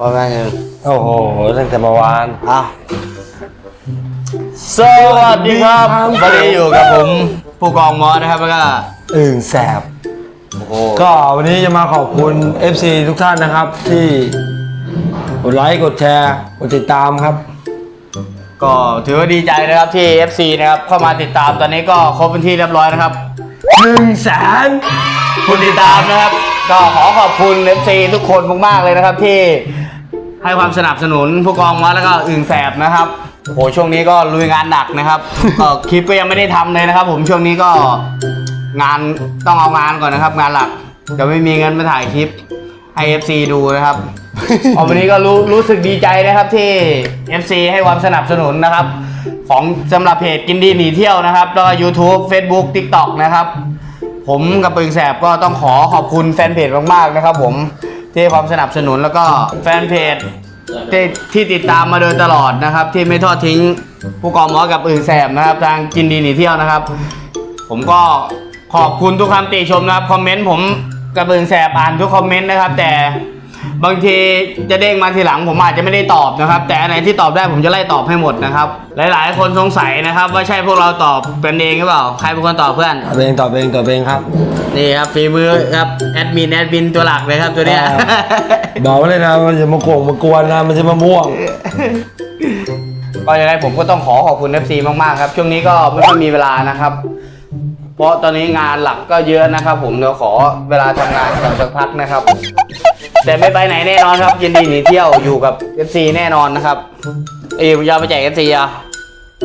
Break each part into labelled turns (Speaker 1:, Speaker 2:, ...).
Speaker 1: ว่าแม่งเอง
Speaker 2: โอ้โหตั้งแต่เมื่อวาน
Speaker 1: อ้าว
Speaker 3: สวัสดีครับวันนี้อยู่กับผมผู้กองมอสนะครับแล้วก็
Speaker 2: อึ่งแสบ
Speaker 3: โอ้โห
Speaker 2: ก็วันนี้จะมาขอบคุณ FC ทุกท่านนะครับ ที่กดไลค์กดแชร์กดติดตามครับ
Speaker 3: ก็ถือว่าดีใจนะครับที่ FC นะครับเข้ามาติดตามตอนนี้ก็ครบเป็นที่เรียบร้อยนะครับ
Speaker 2: หนึ่งแสน
Speaker 3: คุณติดตามนะครับ ก็ขอขอบคุณ FC ทุกคนมากๆเลยนะครับที่ให้ความสนับสนุนผู้กองมอสแล้วก็อึ่งแสบนะครับโหช่วงนี้ก็ลุยงานหนักนะครับ ก็คลิปก็ยังไม่ได้ทำเลยนะครับ ผมช่วงนี้ก็งานต้องเอางานก่อนนะครับ งานหลักจะไม่มีเงินมาถ่ายคลิปให้ FC ดูนะครับเอวันนี้ก็รู้รู้สึกดีใจนะครับที่ FC ให้ความสนับสนุนนะครับ ของสำหรับเพจกินดีหนีเที่ยวนะครับแล้วก็ YouTube Facebook TikTok นะครับ ผมกับปึงแสบก็ต้องขอขอบคุณแฟนเพจมากๆนะครับผมที่ให้ความสนับสนุนแล้วก็แฟนเพจที่ที่ติดตามมาโดยตลอดนะครับ ที่ไม่ทอดทิ้งผู้กองหมอกับอึ่งแสบนะครับ ทางกินดีหนีเที่ยวนะครับ ผมก็ขอบคุณทุกคำติชมนะครับคอมเมนต์ผมกับอึ่งแสบอ่านทุกคอมเมนต์นะครับ แต่ บางทีจะเด้งมาทีหลังผมอาจจะไม่ได้ตอบนะครับ แต่อันไหนที่ตอบได้ผมจะไล่ตอบให้หมดนะครับ หลายๆ คนสงสัยนะครับ ว่าใช่พวกเราตอบกันเองหรือเปล่า ใครเป็นคนตอบเพื่อน
Speaker 2: ตอบเองตอบเองตอบเองครับ
Speaker 3: นี่ครับฝีมือครับแอดมินแอดมินตัวหลักเลยครับตัวเนี้ย
Speaker 2: อ่า บอกไว้เลยนะมันจะมาโกงมากวนนะมันจะมาม่วง
Speaker 3: ก็ยังไงผมก็ต้องขอขอบคุณ FC มากๆครับ ช่วงนี้ก็ไม่ค่อยมีเวลานะครับ เพราะตอนนี้งานหลักก็เยอะนะครับ ผมเดี๋ยวขอเวลาทำงานก่อนสักพักนะครับ แต่ไม่ไปไหนแน่นอนครับยินดีหนีเที่ยวอยู่กับ FC แน่นอนนะครับ เอ้ยยาวไปแจก FC อะ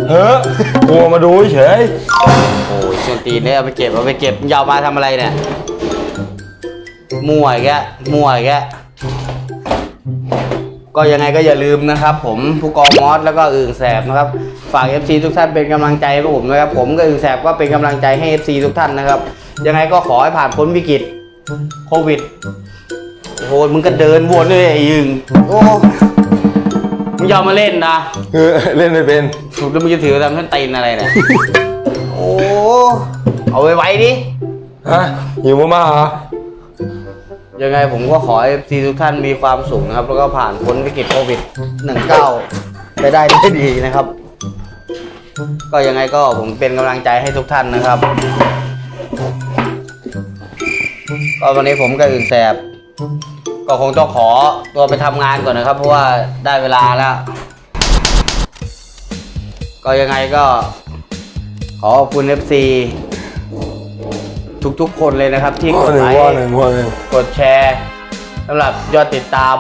Speaker 2: เฮ้ยกลัวมาดูเฉย
Speaker 3: โอ้ยเชนตีนเนี่ยเอาไปเก็บเอาไปเก็บยาวมาทำอะไรเนี่ยมั่วอีกแกแล้วมั่วอีกแกแล้วก็ยังไงก็อย่าลืมนะครับ ผมผู้กองมอสแล้วก็อึ่งแสบนะครับ ฝาก FC ทุกท่านเป็นกำลังใจให้ผมนะครับ ผมกับอึ่งแสบก็เป็นกำลังใจให้ FC ทุกท่านนะครับ ยังไงก็ขอให้ผ่านพ้นวิกฤตโควิด โอ้โหมึงก็เดินวนเลยไอ้อึ่งโอ้มึงยอมมาเล่นนะ
Speaker 2: เออเล่นไม่เป็น
Speaker 3: ถูกแล้วมึงจะถือทำท่านตีนอะไรเนี่ยโอ้เอาไว้ไว้ดิ
Speaker 2: ฮะหิวมากๆเหรอ
Speaker 3: ยังไงผมก็ขอให้ทีทุกท่านมีความสุขนะครับ แล้วก็ผ่านพ้นวิกฤตโควิด 19 ไปได้ด้วยดีนะครับ ก็ยังไงก็ผมเป็นกำลังใจให้ทุกท่านนะครับ ก็วันนี้ผมกับอื่นแสบ ก็คงต้องขอตัวไปทำงานก่อนนะครับ เพราะว่าได้เวลาแล้ว ก็ยังไงก็ ขอขอบคุณ FC ทุกๆคนเลยนะครับ ที่
Speaker 2: วั
Speaker 3: ก
Speaker 2: ว
Speaker 3: ด
Speaker 2: หนึ่ง
Speaker 3: ไล
Speaker 2: วัว
Speaker 3: ค์
Speaker 2: หนึ่งวัวหนึ่ง
Speaker 3: กดแชร์สำหรับยอดติดตาม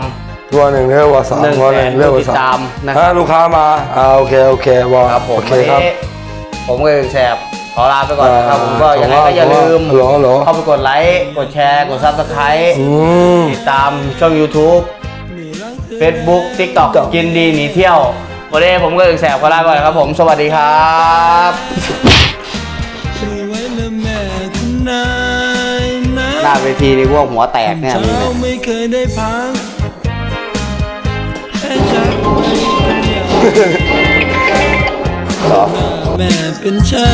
Speaker 2: วัวหนึ่งเรียกว่าสาม
Speaker 3: หนึ่ง
Speaker 2: วัวห
Speaker 3: แส
Speaker 2: นึ่ง
Speaker 3: น
Speaker 2: เรียก
Speaker 3: ผู้
Speaker 2: ว่า
Speaker 3: ติด
Speaker 2: สา
Speaker 3: ตามมนะค
Speaker 2: ถ้า
Speaker 3: รับ
Speaker 2: ลูกค้ามาอ่าโอเคโอเควอ
Speaker 3: ครับผม
Speaker 2: โอเค
Speaker 3: วัน
Speaker 2: ครับ
Speaker 3: นี้ผมก็แสบ ขอลาไปก่อนนะครับผมก็ยังไงก็อย่าลืม
Speaker 2: ฮัลโหลฮัลโหล
Speaker 3: เข้าไปกดไลค์กดแชร์กดซับสไครต์
Speaker 2: อืม
Speaker 3: ติดตามช่อง YouTube Facebook TikTok กินดีหนีเที่ยววันนี้ผมก็แสบขอลาไปก่อนครับผม สวัสดีครับ
Speaker 4: ช่วยไว้นะแม่คุณนายนะ
Speaker 3: หน้าเวทีนี่พวกหัวแตกเนี่ยมี
Speaker 4: เช้า
Speaker 3: เนี่ย
Speaker 4: ไม่เคยได้พักแค่ชักไว้เป็ เป็นใช้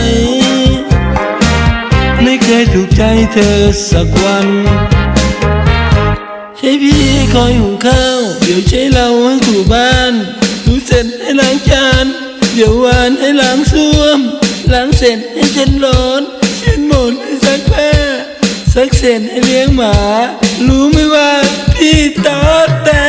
Speaker 4: ไม่เคยถูกใจเธอสักวัน ใช้พี่คอยหุงข้าว เดี๋ยวใช้เราให้ถูบ้านถูเสร็จให้ล้างจาน เดี๋ยววานให้ล้างส้วม ล้างเสร็จให้เช็ดร้อนเช็ดหมดให้ซักผ้าซักเสร็จให้เลี้ยงหมา รู้ไหมว่าพี่ตอแต่